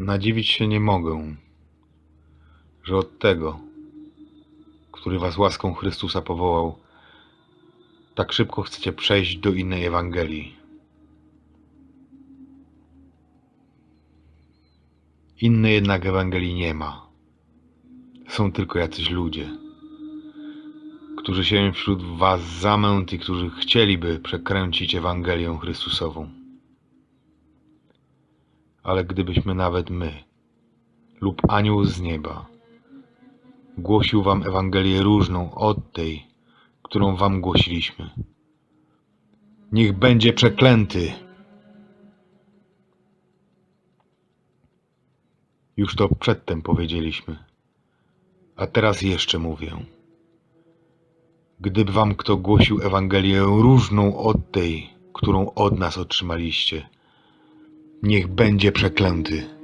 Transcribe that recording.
Nadziwić się nie mogę, że od tego, który was łaską Chrystusa powołał, tak szybko chcecie przejść do innej Ewangelii. Innej jednak Ewangelii nie ma. Są tylko jacyś ludzie, którzy się wśród was zamęt i którzy chcieliby przekręcić Ewangelię Chrystusową. Ale gdybyśmy nawet my lub anioł z nieba głosił wam Ewangelię różną od tej, którą wam głosiliśmy, niech będzie przeklęty. Już to przedtem powiedzieliśmy, a teraz jeszcze mówię. Gdyby wam kto głosił Ewangelię różną od tej, którą od nas otrzymaliście, niech będzie przeklęty.